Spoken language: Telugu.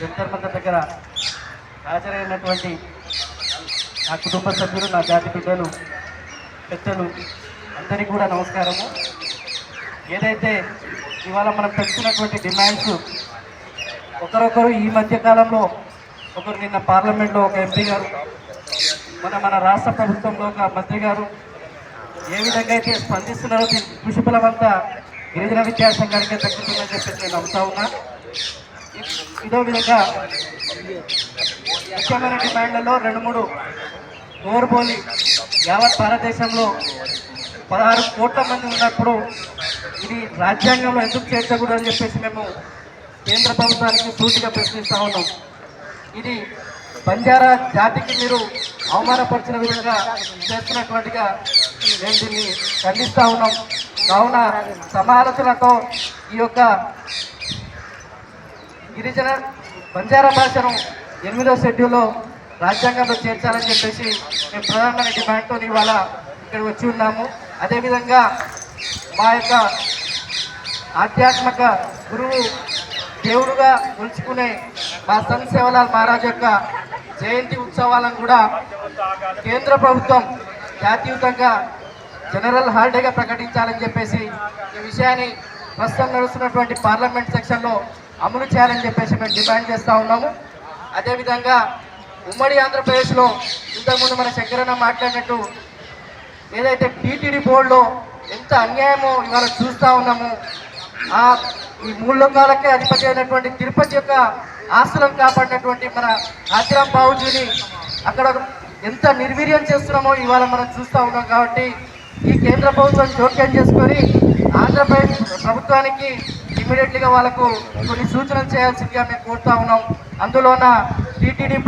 దగ్గర హాజరైనటువంటి నా కుటుంబ సభ్యులు నా జాతి బిడ్డలు పెద్దలు అందరికీ కూడా నమస్కారము. ఏదైతే ఇవాళ మనం పెట్టుకున్నటువంటి డిమాండ్స్ ఒకరొకరు ఈ మధ్య కాలంలో ఒకరు నిన్న పార్లమెంట్లో ఒక ఎంపీ గారు మన మన రాష్ట్ర ప్రభుత్వంలో ఒక మంత్రి గారు ఏ విధంగా అయితే స్పందిస్తున్నారో కృషి బలమంతా గిరిజన విద్యాసంఘానికే తగ్గుతుందని చెప్పేసి నేను నమ్ముతా ఉన్నా. ఇదే విధంగా ముఖ్యమైన డిమాండ్లలో రెండు మూడు ఓర్బోలి యావత్ భారతదేశంలో పదహారు కోట్ల మంది ఉన్నప్పుడు ఇది రాజ్యాంగంలో ఎందుకు చేర్చకూడదని చెప్పేసి మేము కేంద్ర ప్రభుత్వానికి సూటిగా ప్రశ్నిస్తా ఉన్నాం. ఇది బంజారా జాతికి మీరు అవమానపరిచిన విధంగా చేస్తున్నటువంటిగా మేము దీన్ని ఖండిస్తా ఉన్నాం. కావున సమాలోచనతో ఈ యొక్క గిరిజన బంజారా భాషను ఎనిమిదో షెడ్యూల్లో రాజ్యాంగంలో చేర్చాలని చెప్పేసి మేము ప్రధానమైన డిమాండ్తో ఇవాళ ఇక్కడ వచ్చి ఉన్నాము. అదేవిధంగా మా యొక్క ఆధ్యాత్మిక గురువు దేవుడుగా ఉంచుకునే మా సంత్ సేవలాల్ మహారాజ్ యొక్క జయంతి ఉత్సవాలను కూడా కేంద్ర ప్రభుత్వం జాతీయుతంగా జనరల్ హాలిడేగా ప్రకటించాలని చెప్పేసి ఈ విషయాన్ని ప్రస్తుతం నడుస్తున్నటువంటి పార్లమెంట్ సెక్షన్లో అమలు చేయాలని చెప్పేసి మేము డిమాండ్ చేస్తూ ఉన్నాము. అదేవిధంగా ఉమ్మడి ఆంధ్రప్రదేశ్లో ఇంతకుముందు మన శంకరన్న మాట్లాడినట్టు ఏదైతే టీటీడీ బోర్డులో ఎంత అన్యాయమో ఇవాళ చూస్తూ ఉన్నాము. ఆ ఈ మూడు లోకాలకే అధిపతి అయినటువంటి తిరుపతి యొక్క ఆస్తులను కాపాడినటువంటి మన ఆశ్రామ్ బాబుజీని అక్కడ ఎంత నిర్వీర్యం చేస్తున్నామో ఇవాళ మనం చూస్తూ ఉన్నాం కాబట్టి ఈ కేంద్ర ప్రభుత్వం జోక్యం చేసుకొని ఆంధ్రప్రదేశ్ ప్రభుత్వానికి ఇమీడియట్లీగా వాళ్ళకు కొన్ని సూచనలు చేయాల్సిందిగా మేము కోరుతా ఉన్నాం. అందులోన టీటీడీ